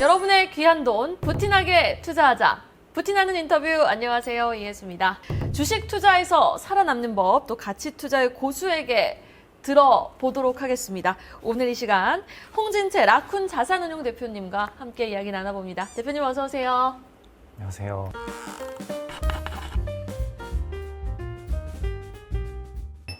여러분의 귀한 돈 부티나게 투자하자. 부티나는 인터뷰 안녕하세요 이혜수입니다. 주식 투자에서 살아남는 법 또 가치 투자의 고수에게 들어보도록 하겠습니다. 오늘 이 시간 홍진채 라쿤 자산운용 대표님과 함께 이야기 나눠봅니다. 대표님 어서 오세요. 안녕하세요.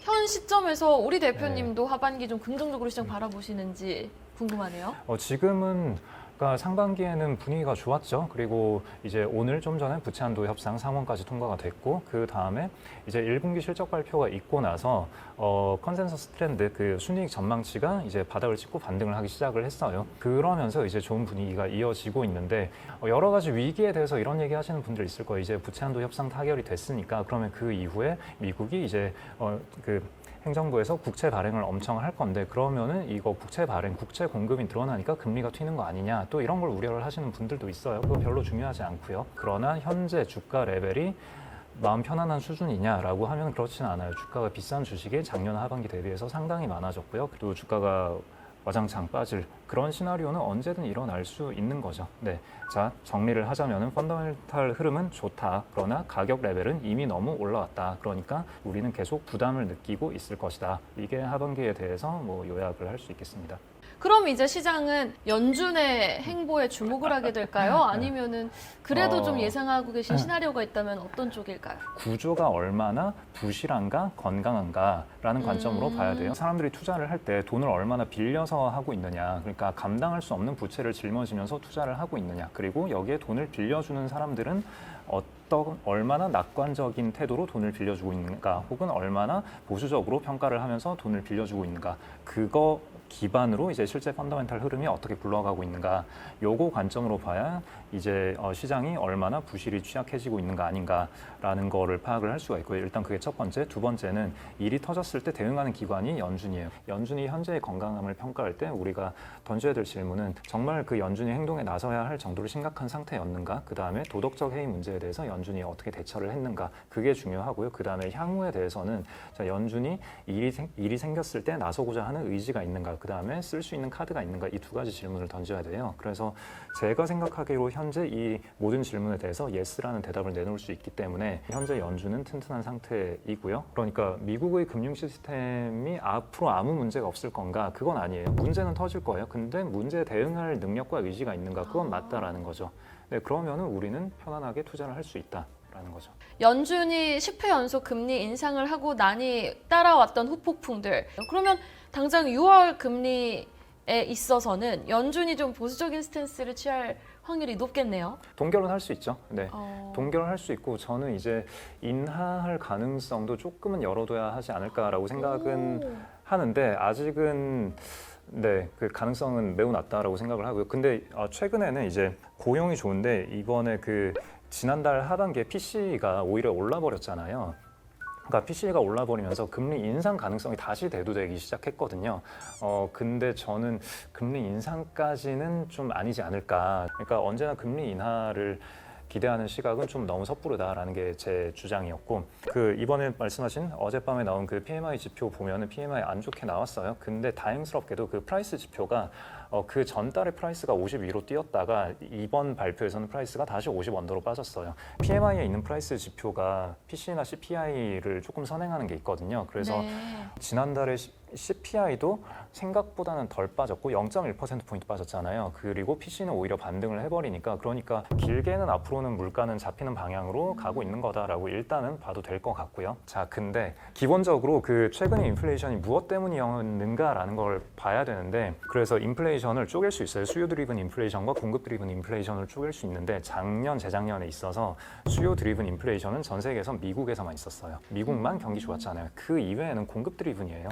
현 시점에서 우리 대표님도 하반기 좀 긍정적으로 시장 바라보시는지 궁금하네요. 어, 지금은 그러니까 상반기에는 분위기가 좋았죠. 그리고 이제 오늘 좀 전에 부채한도 협상 상원까지 통과가 됐고 그 다음에 이제 1분기 실적 발표가 있고 나서 어, 컨센서스 트렌드 그 순이익 전망치가 이제 바닥을 찍고 반등을 하기 시작을 했어요. 그러면서 이제 좋은 분위기가 이어지고 있는데 어, 여러 가지 위기에 대해서 이런 얘기 하시는 분들 있을 거예요. 이제 부채한도 협상 타결이 됐으니까 그러면 그 이후에 미국이 이제 어, 그 행정부에서 국채 발행을 엄청 할 건데 그러면은 이거 국채 발행, 국채 공급이 늘어나니까 금리가 튀는 거 아니냐 또 이런 걸 우려를 하시는 분들도 있어요. 그거 별로 중요하지 않고요. 그러나 현재 주가 레벨이 마음 편안한 수준이냐라고 하면 그렇지는 않아요. 주가가 비싼 주식이 작년 하반기 대비해서 상당히 많아졌고요. 또 주가가 와장창 빠질 그런 시나리오는 언제든 일어날 수 있는 거죠. 네. 자, 정리를 하자면은 펀더멘탈 흐름은 좋다. 그러나 가격 레벨은 이미 너무 올라왔다. 그러니까 우리는 계속 부담을 느끼고 있을 것이다. 이게 하반기에 대해서 뭐 요약을 할 수 있겠습니다. 그럼 이제 시장은 연준의 행보에 주목을 하게 될까요? 아니면은 그래도 어. 좀 예상하고 계신 시나리오가 있다면 어떤 쪽일까요? 구조가 얼마나 부실한가 건강한가라는 관점으로 음. 봐야 돼요. 사람들이 투자를 할 때 돈을 얼마나 빌려서 하고 있느냐, 그러니까 감당할 수 없는 부채를 짊어지면서 투자를 하고 있느냐, 그리고 여기에 돈을 빌려주는 사람들은 어떤 얼마나 낙관적인 태도로 돈을 빌려주고 있는가, 혹은 얼마나 보수적으로 평가를 하면서 돈을 빌려주고 있는가, 그거 기반으로 이제 실제 펀더멘탈 흐름이 어떻게 굴러가고 있는가 요거 관점으로 봐야 이제 어, 시장이 얼마나 부실이 취약해지고 있는가 아닌가라는 거를 파악을 할 수가 있고요. 일단 그게 첫 번째. 두 번째는 일이 터졌을 때 대응하는 기관이 연준이에요. 연준이 현재의 건강함을 평가할 때 우리가 던져야 될 질문은 정말 그 연준이 행동에 나서야 할 정도로 심각한 상태였는가? 그 다음에 도덕적 해이 문제에 대해서 연준이 어떻게 대처를 했는가? 그게 중요하고요. 그 다음에 향후에 대해서는 자, 연준이 일이, 생, 일이 생겼을 때 나서고자 하는 의지가 있는가? 그 다음에 쓸 수 있는 카드가 있는가? 이 두 가지 질문을 던져야 돼요. 그래서 제가 생각하기로 현재 이 모든 질문에 대해서 예스라는 대답을 내놓을 수 있기 때문에 현재 연준은 튼튼한 상태이고요. 그러니까 미국의 금융 시스템이 앞으로 아무 문제가 없을 건가? 그건 아니에요. 문제는 터질 거예요. 근데 문제에 대응할 능력과 의지가 있는가? 그건 맞다라는 거죠. 네, 그러면은 우리는 편안하게 투자를 할 수 있다 라는 거죠. 연준이 10회 연속 금리 인상을 하고 나니 따라왔던 후폭풍들. 그러면 당장 6월 금리에 있어서는 연준이 좀 보수적인 스탠스를 취할 확률이 높겠네요. 동결은 할 수 있죠. 네. 어, 동결을 할수 있고 저는 이제 인하할 가능성도 조금은 열어둬야 하지 않을까라고 생각은 오. 하는데 아직은 네, 그 가능성은 매우 낮다라고 생각을 하고요. 근데 어, 최근에는 이제 고용이 좋은데 이번에 그 지난달 하반기에 PC가 오히려 올라 버렸잖아요. 그러니까 PC가 올라 버리면서 금리 인상 가능성이 다시 대두되기 시작했거든요. 어 근데 저는 금리 인상까지는 좀 아니지 않을까. 그러니까 언제나 금리 인하를 기대하는 시각은 좀 너무 섣부르다라는 게 제 주장이었고 그 이번에 말씀하신 어젯밤에 나온 그 PMI 지표 보면은 PMI 안 좋게 나왔어요. 근데 다행스럽게도 그 프라이스 지표가 어, 그 전달의 프라이스가 50 위로 뛰었다가 이번 발표에서는 프라이스가 다시 50 언더로 빠졌어요. PMI에 있는 프라이스 지표가 PC나 CPI를 조금 선행하는 게 있거든요. 그래서 네. 지난달에 CPI도 생각보다는 덜 빠졌고 0.1%포인트 빠졌잖아요. 그리고 PC는 오히려 반등을 해버리니까 그러니까 길게는 앞으로 는 물가는 잡히는 방향으로 가고 있는 거다라고 일단은 봐도 될 것 같고요. 자, 근데 기본적으로 그 최근의 인플레이션이 무엇 때문이었는가라는 걸 봐야 되는데 그래서 인플레이션을 쪼갤 수 있어요. 수요 드리븐 인플레이션과 공급 드리븐 인플레이션을 쪼갤 수 있는데 작년, 재작년에 있어서 수요 드리븐 인플레이션은 전 세계에서 미국에서만 있었어요. 미국만 경기 좋았잖아요. 그 이외에는 공급 드리븐이에요.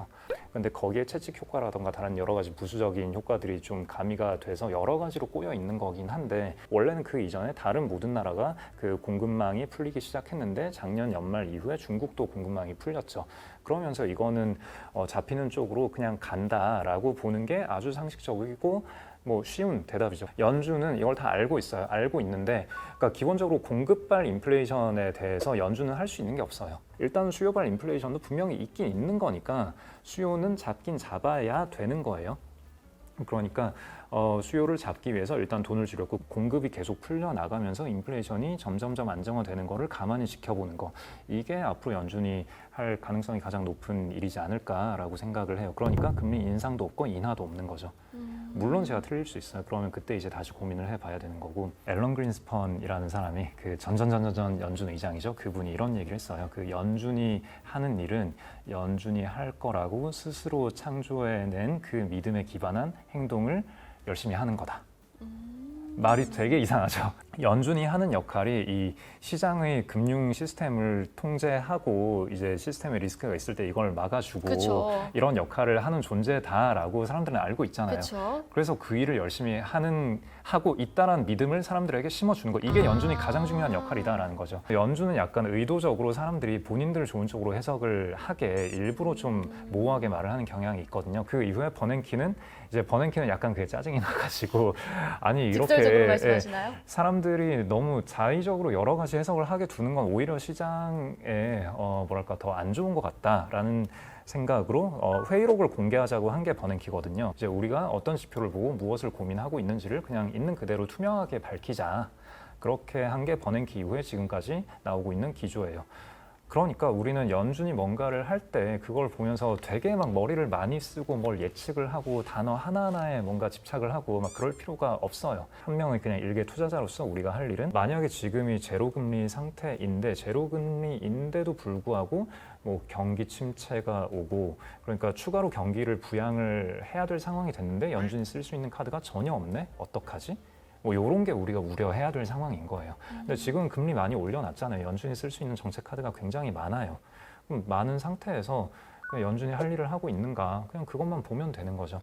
근데 거기에 채찍 효과라던가 다른 여러 가지 부수적인 효과들이 좀 가미가 돼서 여러 가지로 꼬여 있는 거긴 한데 원래는 그 이전에 다른 모든 나라가 그 공급망이 풀리기 시작했는데 작년 연말 이후에 중국도 공급망이 풀렸죠. 그러면서 이거는 어, 잡히는 쪽으로 그냥 간다라고 보는 게 아주 상식적이고 뭐 쉬운 대답이죠. 연준은 이걸 다 알고 있어요. 알고 있는데, 그러니까 기본적으로 공급발 인플레이션에 대해서 연준은 할 수 있는 게 없어요. 일단 수요발 인플레이션도 분명히 있긴 있는 거니까 수요는 잡긴 잡아야 되는 거예요. 그러니까 어, 수요를 잡기 위해서 일단 돈을 줄였고 공급이 계속 풀려 나가면서 인플레이션이 점점점 안정화되는 거를 가만히 지켜보는 거 이게 앞으로 연준이 할 가능성이 가장 높은 일이지 않을까라고 생각을 해요. 그러니까 금리 인상도 없고 인하도 없는 거죠. 물론 제가 틀릴 수 있어요. 그러면 그때 이제 다시 고민을 해봐야 되는 거고 앨런 그린스펀이라는 사람이 그 전전전전 연준 의장이죠. 그분이 이런 얘기를 했어요. 그 연준이 하는 일은 연준이 할 거라고 스스로 창조해낸 그 믿음에 기반한 행동을 열심히 하는 거다. 말이 되게 이상하죠. 연준이 하는 역할이 이 시장의 금융 시스템을 통제하고 이제 시스템에 리스크가 있을 때 이걸 막아주고 그렇죠. 이런 역할을 하는 존재다라고 사람들은 알고 있잖아요. 그렇죠. 그래서 그 일을 열심히 하는 하고 있다라는 믿음을 사람들에게 심어주는 거 이게 아. 연준이 가장 중요한 역할이다라는 거죠. 연준은 약간 의도적으로 사람들이 본인들 좋은 쪽으로 해석을 하게 일부러 좀 모호하게 말을 하는 경향이 있거든요. 그 이후에 버냉키는 이제 버냉키는 약간 그게 짜증이 나가지고 아니 이렇게 예, 말씀하시나요? 사람들이 너무 자의적으로 여러 가지 해석을 하게 두는 건 오히려 시장에 어, 뭐랄까 더 안 좋은 것 같다라는 생각으로 어, 회의록을 공개하자고 한 게 버냉키거든요. 이제 우리가 어떤 지표를 보고 무엇을 고민하고 있는지를 그냥 있는 그대로 투명하게 밝히자. 그렇게 한 게 버냉키 이후에 지금까지 나오고 있는 기조예요. 그러니까 우리는 연준이 뭔가를 할 때 그걸 보면서 되게 막 머리를 많이 쓰고 뭘 예측을 하고 단어 하나하나에 뭔가 집착을 하고 막 그럴 필요가 없어요. 한 명의 그냥 일개 투자자로서 우리가 할 일은 만약에 지금이 제로금리 상태인데 제로금리인데도 불구하고 뭐 경기 침체가 오고 그러니까 추가로 경기를 부양을 해야 될 상황이 됐는데 연준이 쓸 수 있는 카드가 전혀 없네? 어떡하지? 뭐 이런 게 우리가 우려해야 될 상황인 거예요. 근데 지금 금리 많이 올려놨잖아요. 연준이 쓸 수 있는 정책 카드가 굉장히 많아요. 그럼 많은 상태에서 연준이 할 일을 하고 있는가 그냥 그것만 보면 되는 거죠.